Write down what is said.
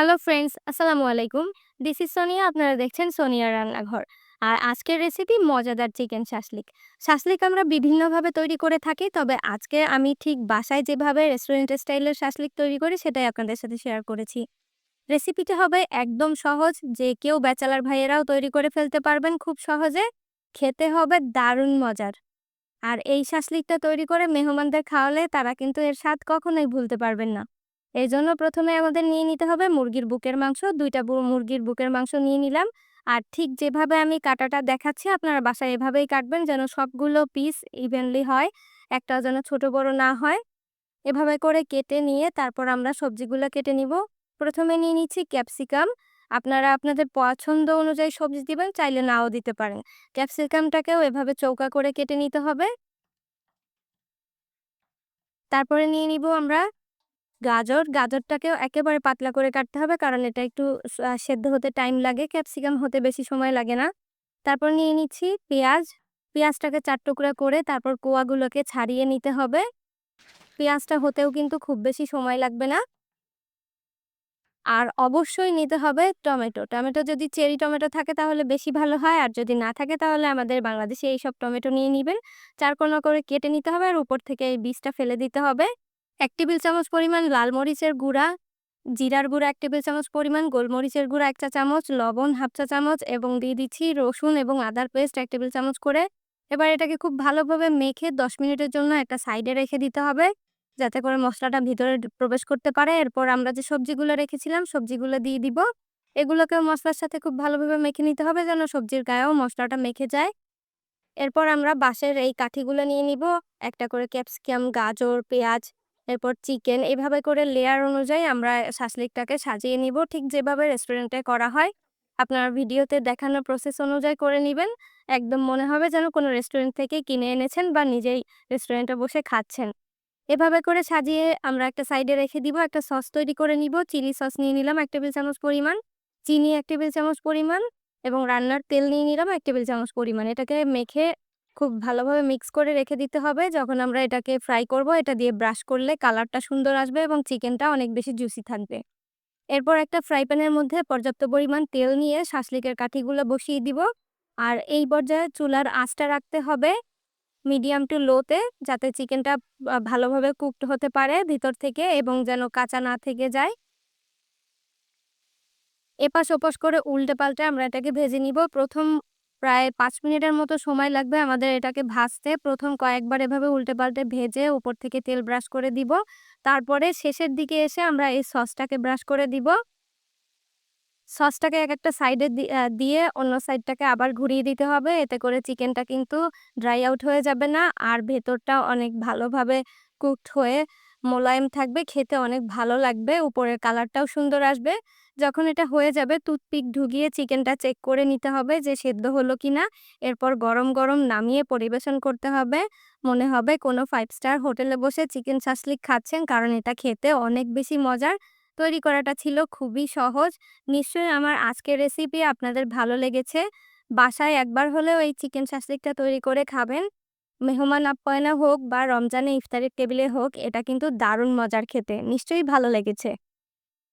Hello friends আসসালামু আলাইকুম this is Sonia আপনারা দেখছেন সোনিয়া রান্নাঘর আর আজকের রেসিপি মজাদার চিকেন শাসলিক শাসলিক আমরা বিভিন্নভাবে তৈরি করে থাকি, তবে আজকে আমি ঠিক বাসায় যেভাবে রেস্টুরেন্টের স্টাইলের শাসলিক তৈরি করি, সেটাই আপনাদের সাথে শেয়ার করেছি। রেসিপিটা হবে একদম সহজ, যে কেউ ব্যাচেলার ভাইয়েরাও তৈরি করে ফেলতে পারবেন খুব সহজে। খেতে হবে দারুণ মজার। আর এই শাসলিকটা তৈরি করে মেহমানদের খাওয়ালে তারা কিন্তু এর স্বাদ কখনোই ভুলতে পারবেন না। এই জন্য প্রথমে আমাদের নিয়ে নিতে হবে মুরগির বুকের মাংস। দুইটা মুরগির বুকের মাংস নিয়ে নিলাম। আর ঠিক যেভাবে আমি কাটাটা দেখাচ্ছি, আপনারা বাসায় এভাবেই কাটবেন যেন সবগুলো পিস ইভেনলি হয়, একটা যেন ছোট বড় না হয়। এভাবে করে কেটে নিয়ে তারপর আমরা সবজিগুলো কেটে নিব। প্রথমে নিয়ে নিচ্ছি ক্যাপসিকাম আপনারা আপনাদের পছন্দ অনুযায়ী সবজি দিবেন, চাইলে নাও দিতে পারেন। ক্যাপসিকামটাকেও এভাবে চৌকা করে কেটে নিতে হবে। তারপরে নিয়ে নিব আমরা গাজর, গাজরটাকেও একেবারে পাতলা করে কাটতে হবে। কারণ এটা একটু সেদ্ধ হতে টাইম লাগে ক্যাপসিকাম হতে বেশি সময় লাগে না। তারপর নিয়ে নিচ্ছি পেঁয়াজ। পেঁয়াজটাকে চার টুকরা করে তারপর কোয়াগুলোকে ছাড়িয়ে নিতে হবে। পেঁয়াজটা হতেও কিন্তু খুব বেশি সময় লাগবে না। আর অবশ্যই নিতে হবে টমেটো। টমেটো যদি চেরি টমেটো থাকে তাহলে বেশি ভালো হয়। আর যদি না থাকে তাহলে আমাদের বাংলাদেশে এইসব টমেটো নিয়ে নেবেন। চার কোনা করে কেটে নিতে হবে আর উপর থেকে এই বীজটা ফেলে দিতে হবে। এক টেবিল চামচ পরিমাণ লাল মরিচের গুঁড়া, জিরার গুঁড়া এক টেবিল চামচ পরিমাণ, গোলমরিচের গুঁড়া এক চা চামচ, লবণ হাফ চা চামচ এবং দিয়ে দিচ্ছি রসুন এবং আদার পেস্ট এক টেবিল চামচ করে। এবার এটাকে খুব ভালোভাবে মেখে দশ মিনিটের জন্য একটা সাইডে রেখে দিতে হবে, যাতে করে মশলাটা ভিতরে প্রবেশ করতে পারে। এরপর আমরা যে সবজিগুলো রেখেছিলাম সবজিগুলো দিয়ে দিব। এগুলোকে মশলার সাথে খুব ভালোভাবে মেখে নিতে হবে যেন সবজির গায়েও মশলাটা মেখে যায়। এরপর আমরা বাঁশের এই কাঠিগুলো নিয়ে নিব, একটা করে ক্যাপসিকাম, গাজর, পেঁয়াজ এরপর চিকেন, এভাবে করে লেয়ার অনুযায়ী আমরা শাসলিকটাকে সাজিয়ে নিব। ঠিক যেভাবে রেস্টুরেন্টে করা হয়, আপনার ভিডিওতে দেখানো প্রসেস অনুযায়ী করে নেবেন। একদম মনে হবে যেন কোনো রেস্টুরেন্ট থেকে কিনে এনেছেন বা নিজেই রেস্টুরেন্টে বসে খাচ্ছেন। এভাবে করে সাজিয়ে আমরা একটা সাইডে রেখে দিব, একটা সস তৈরি করে নিব। চিলি সস নিয়ে নিলাম এক টেবিল চামচ পরিমাণ, চিনি এক টেবিল চামচ পরিমাণ এবং রান্নার তেল নিয়ে নিলাম এক টেবিল চামচ পরিমাণ। এটাকে মেখে খুব ভালোভাবে মিক্স করে রেখে দিতে হবে। যখন আমরা এটাকে ফ্রাই করব, এটা দিয়ে ব্রাশ করলে কালারটা সুন্দর আসবে এবং চিকেনটা অনেক বেশি জুসি থাকবে। এরপর একটা ফ্রাই প্যানের মধ্যে পর্যাপ্ত পরিমাণ তেল নিয়ে শাসলিকের কাঠিগুলো বসিয়ে দিব। আর এই পর্যায়ে চুলার আঁচটা রাখতে হবে মিডিয়াম টু লোতে যাতে চিকেনটা ভালোভাবে কুকড হতে পারে ভিতর থেকে এবং যেন কাঁচা না থেকে যায়। এপাশ ওপাশ করে উল্টে পাল্টে আমরা এটাকে ভেজে নিব। প্রথম প্রায় পাঁচ মিনিটের মতো সময় লাগবে আমাদের এটাকে ভাজতে। প্রথম কয়েকবার এভাবে উল্টে পাল্টে ভেজে উপর থেকে তেল ব্রাশ করে দিব। তারপরে শেষের দিকে এসে আমরা এই সসটাকে ব্রাশ করে দিব। সসটাকে এক একটা সাইডে দিয়ে অন্য সাইডটাকে আবার ঘুরিয়ে দিতে হবে। এতে করে চিকেনটা কিন্তু ড্রাই আউট হয়ে যাবে না। আর ভেতরটা অনেক ভালোভাবে কুকড হয়ে মোলায়েম থাকবে, খেতে অনেক ভালো লাগবে, উপরের কালারটাও সুন্দর আসবে। যখন এটা হয়ে যাবে, টুথপিক ঢুকিয়ে চিকেনটা চেক করে নিতে হবে যে সেদ্ধ হলো কিনা। এরপর গরম গরম নামিয়ে পরিবেশন করতে হবে। মনে হবে কোনো ফাইভ স্টার হোটেলে বসে চিকেন শাসলিক খাচ্ছেন, কারণ এটা খেতে অনেক বেশি মজার। তৈরি করাটা ছিল খুবই সহজ। নিশ্চয়ই আমার আজকের রেসিপি আপনাদের ভালো লেগেছে। বাসায় একবার হলেও এই চিকেন শাসলিকটা তৈরি করে খাবেন। মেহমান আপ্যায়নে হোক বা রমজানে ইফতারের টেবিলে হোক, এটা কিন্তু দারুণ মজার খেতে। নিশ্চয়ই ভালো লেগেছে।